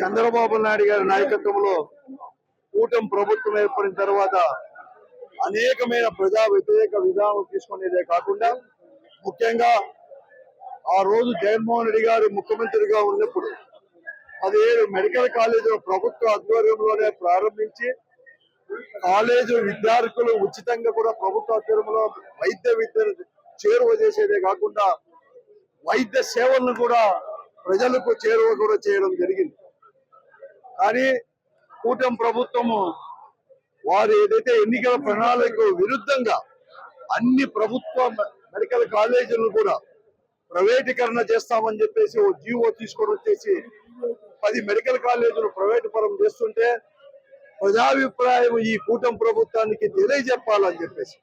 చంద్రబాబు నాయుడు గారి నాయకత్వంలో కూటమి ప్రభుత్వం ఏర్పడిన తర్వాత అనేకమైన ప్రజా వ్యతిరేక విధానం తీసుకునేదే కాకుండా ముఖ్యంగా ఆ రోజు జగన్మోహన్ రెడ్డి గారు ముఖ్యమంత్రిగా ఉన్నప్పుడు పదిహేడు మెడికల్ కాలేజీలు ప్రభుత్వ ఆధ్వర్యంలోనే ప్రారంభించి కాలేజీ విద్యార్థులు ఉచితంగా కూడా ప్రభుత్వ ఆధ్వర్యంలో వైద్య విద్యను చేరువ చేసేదే కాకుండా వైద్య సేవలను కూడా ప్రజలకు చేరువ కూడా చేయడం జరిగింది. కానీ కూటమి ప్రభుత్వము వారు ఏదైతే ఎన్నికల ప్రణాళికకు విరుద్ధంగా అన్ని ప్రభుత్వ మెడికల్ కాలేజీలను కూడా ప్రైవేటీకరణ చేస్తామని చెప్పేసి ఓ జీవో తీసుకొని వచ్చేసి పది మెడికల్ కాలేజీలు ప్రైవేట్ పరం చేస్తుంటే ప్రజాభిప్రాయం ఈ కూటమి ప్రభుత్వానికి తెలియజెప్పాలని చెప్పేసి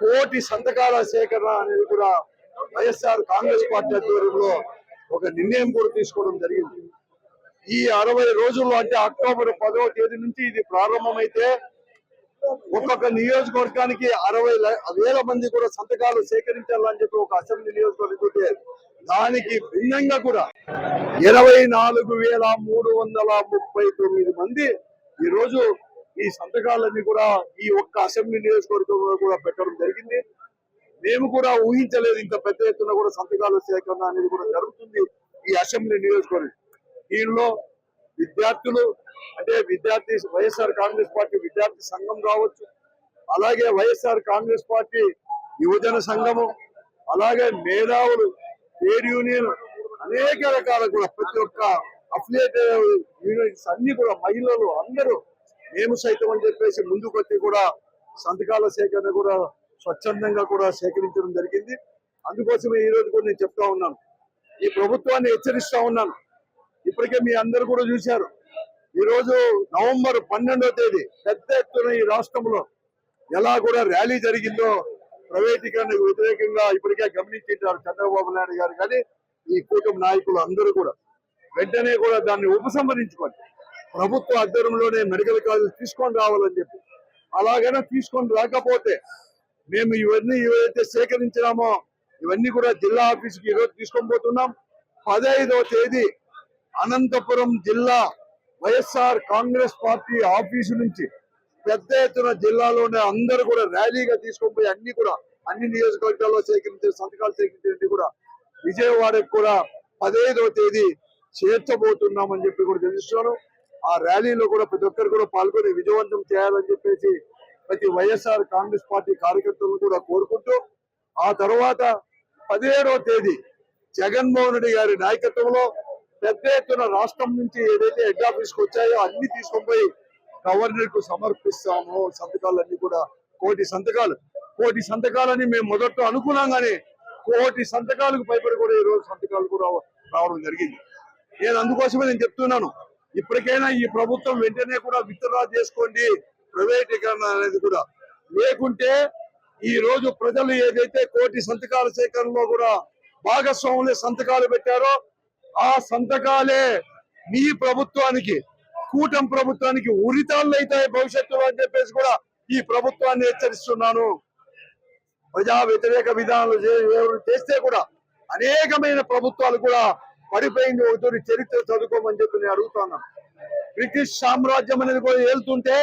కోటి సంతకాల సేకరణ అనేది కూడా వైఎస్ఆర్ కాంగ్రెస్ పార్టీ ఆధ్వర్యంలో ఒక నిర్ణయం కూడా తీసుకోవడం జరిగింది. ఈ అరవై రోజుల్లో అంటే అక్టోబర్ పదవ తేదీ నుంచి ఇది ప్రారంభమైతే ఒక్కొక్క నియోజకవర్గానికి అరవై వేల మంది కూడా సంతకాలు సేకరించాలని చెప్పి ఒక అసెంబ్లీ నియోజకవర్గం ఉంటే దానికి భిన్నంగా కూడా ఇరవై నాలుగు వేల మూడు వందల ముప్పై తొమ్మిది మంది ఈ రోజు ఈ సంతకాలన్నీ కూడా ఈ ఒక్క అసెంబ్లీ నియోజకవర్గంలో కూడా పెట్టడం జరిగింది. మేము కూడా ఊహించలేదు ఇంత పెద్ద ఎత్తున కూడా సంతకాల సేకరణ అనేది కూడా జరుగుతుంది ఈ అసెంబ్లీ నియోజకవర్గం. దీనిలో విద్యార్థులు అంటే విద్యార్థి వైఎస్ఆర్ కాంగ్రెస్ పార్టీ విద్యార్థి సంఘం కావచ్చు అలాగే వైఎస్ఆర్ కాంగ్రెస్ పార్టీ యువజన సంఘము అలాగే మేధావులు ట్రేడ్ యూనియన్ అనేక రకాల కూడా ప్రతి ఒక్క అఫిలియేటెడ్ అన్ని కూడా మహిళలు అందరూ మేము సైతం అని చెప్పేసి ముందుకు వచ్చి కూడా సంతకాల సేకరణ కూడా స్వచ్ఛందంగా కూడా సేకరించడం జరిగింది. అందుకోసమే ఈ రోజు కూడా నేను చెప్తా ఉన్నాను. ఈ ప్రభుత్వాన్ని హెచ్చరిస్తా ఉన్నాను. ఇప్పటికే మీ అందరు కూడా చూశారు. ఈ రోజు నవంబర్ పన్నెండో తేదీ పెద్ద ఎత్తున ఈ రాష్ట్రంలో ఎలా కూడా ర్యాలీ జరిగిందో ప్రైవేటీకరణకు వ్యతిరేకంగా ఇప్పటికే గమనించారు చంద్రబాబు నాయుడు గారు కానీ ఈ కూటమి నాయకులు అందరూ కూడా. వెంటనే కూడా దాన్ని ఉపసంహరించుకోండి ప్రభుత్వ ఆధ్వర్యంలోనే మెడికల్ కాలేజ్ తీసుకొని రావాలని చెప్పి. అలాగైనా తీసుకొని రాకపోతే మేము ఇవన్నీ ఏవైతే సేకరించినామో ఇవన్నీ కూడా జిల్లా ఆఫీస్కి ఈరోజు తీసుకొని పోతున్నాం. పదహైదవ తేదీ అనంతపురం జిల్లా వైఎస్ఆర్ కాంగ్రెస్ పార్టీ ఆఫీసు నుంచి పెద్ద ఎత్తున జిల్లాలోనే అందరూ కూడా ర్యాలీగా తీసుకొని పోయి అన్ని కూడా అన్ని నియోజకవర్గాల్లో సేకరించే సంతకాలు సేకరించేది కూడా విజయవాడకు కూడా పదహైదవ తేదీ చేర్చబోతున్నామని చెప్పి కూడా తెలుస్తున్నాను ఆ ర్యాలీలో కూడా ప్రతి ఒక్కరు కూడా పాల్గొని విజయవంతం చేయాలని చెప్పేసి ప్రతి వైఎస్ఆర్ కాంగ్రెస్ పార్టీ కార్యకర్తలను కూడా కోరుకుంటూ ఆ తర్వాత పదిహేడవ తేదీ జగన్మోహన్ రెడ్డి గారి నాయకత్వంలో పెద్ద ఎత్తున రాష్ట్రం నుంచి ఏదైతే హెడ్ ఆఫీస్కి వచ్చాయో అన్ని తీసుకొని పోయి గవర్నర్కు సమర్పిస్తాము. సంతకాలన్నీ కూడా కోటి సంతకాలు. కోటి సంతకాలని మేము మొదట్లో అనుకున్నాం కానీ కోటి సంతకాలకు పైపడి కూడా ఈ రోజు సంతకాలు కూడా రావడం జరిగింది. నేను అందుకోసమే నేను చెప్తున్నాను. ఇప్పటికైనా ఈ ప్రభుత్వం వెంటనే కూడా విత్డ్రా చేసుకోండి. ప్రైవేటీకరణ అనేది కూడా. లేకుంటే ఈ రోజు ప్రజలు ఏదైతే కోటి సంతకాల సేకరణలో కూడా భాగస్వాములే సంతకాలు పెట్టారో ఆ సంతకాలే మీ ప్రభుత్వానికి కూటం ప్రభుత్వానికి ఉరితాళ్ళు అవుతాయి భవిష్యత్తులో అని చెప్పేసి కూడా ఈ ప్రభుత్వాన్ని హెచ్చరిస్తున్నాను. ప్రజా వ్యతిరేక విధానాలు చేస్తే కూడా అనేకమైన ప్రభుత్వాలు కూడా పడిపోయింది ఒకటి చరిత్ర చదువుకోమని చెప్పి నేను అడుగుతున్నాను బ్రిటిష్ సామ్రాజ్యం అనేది కూడా వెళ్తుంటే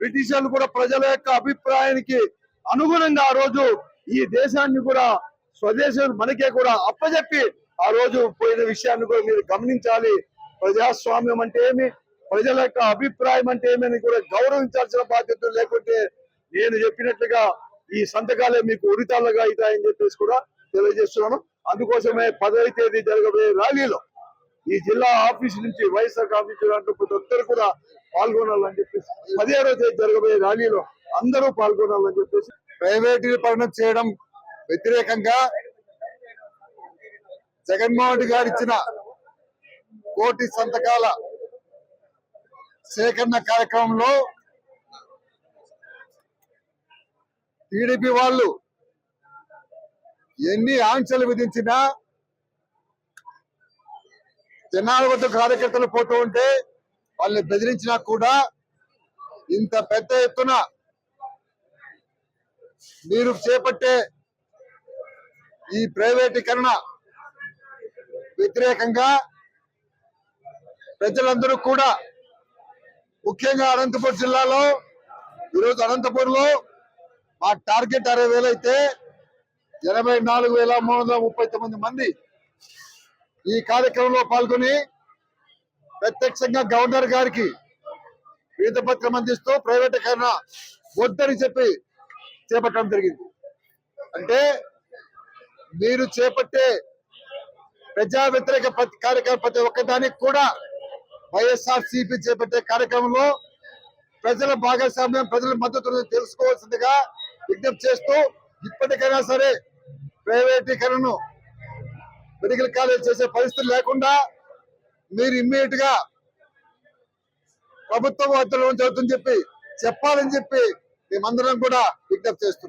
బ్రిటిషర్లు కూడా ప్రజల యొక్క అభిప్రాయానికి అనుగుణంగా ఆ రోజు ఈ దేశాన్ని కూడా స్వదేశం మనకే కూడా అప్పజెప్పి ఆ రోజు పోయిన విషయాన్ని కూడా మీరు గమనించాలి. ప్రజాస్వామ్యం అంటే ఏమి? ప్రజల యొక్క అభిప్రాయం అంటే ఏమి అని కూడా గౌరవించాల్సిన బాధ్యత లేకుంటే నేను చెప్పినట్లుగా ఈ సంతకాలే మీకు ఉరితాళ్ళగా అవుతాయని చెప్పేసి కూడా తెలియజేస్తున్నాను. అందుకోసమే పదవి తేదీ జరగబోయే ర్యాలీలో ఈ జిల్లా ఆఫీస్ నుంచి వైఎస్ఆర్ ఆఫీస్ అంటూ ప్రతి ఒక్కరు కూడా పాల్గొనాలని చెప్పేసి పదిహేడో తేదీ జరగబోయే ర్యాలీలో అందరూ పాల్గొనాలని చెప్పేసి ప్రైవేటీకరణ చేయడం వ్యతిరేకంగా జగన్మోహన్ రెడ్డి గారు ఇచ్చిన కోటి సంతకాల సేకరణ కార్యక్రమంలో టీడీపీ వాళ్ళు ఎన్ని ఆంక్షలు విధించినా జనాల వద్ద కార్యకర్తలు పోతూ ఉంటే వాళ్ళని బెదిరించినా కూడా ఇంత పెద్ద ఎత్తున మీరు చేపట్టే ఈ ప్రైవేటీకరణ వ్యతిరేకంగా ప్రజలందరూ కూడా ముఖ్యంగా అనంతపురం జిల్లాలో ఈరోజు అనంతపురం లో మా టార్గెట్ అరవై వేలు అయితే ఎనభై నాలుగు వేల మూడు వందల ముప్పై తొమ్మిది మంది ఈ కార్యక్రమంలో పాల్గొని ప్రత్యక్షంగా గవర్నర్ గారికి పత్రం అందిస్తూ ప్రైవేటీకరణ వద్దని చెప్పి చేపట్టడం జరిగింది. అంటే మీరు చేపట్టే ప్రజా వ్యతిరేక ప్రతి కార్యక్రమం ప్రతి ఒక్కదానికి కూడా వైఎస్ఆర్ సిపి చేపట్టే కార్యక్రమంలో ప్రజల భాగస్వామ్యం ప్రజల మద్దతు తెలుసుకోవాల్సిందిగా విజ్ఞప్తి చేస్తూ ఇప్పటికైనా సరే ప్రైవేటీకరణను మెడికల్ కాలేజ్ చేసే పరిస్థితి లేకుండా మీరు ఇమ్మీడియట్గా ప్రభుత్వం వద్దలో జరుగుతుందని చెప్పి చెప్పాలని చెప్పి మేమందరం కూడా విజ్ఞప్తి చేస్తున్నాం.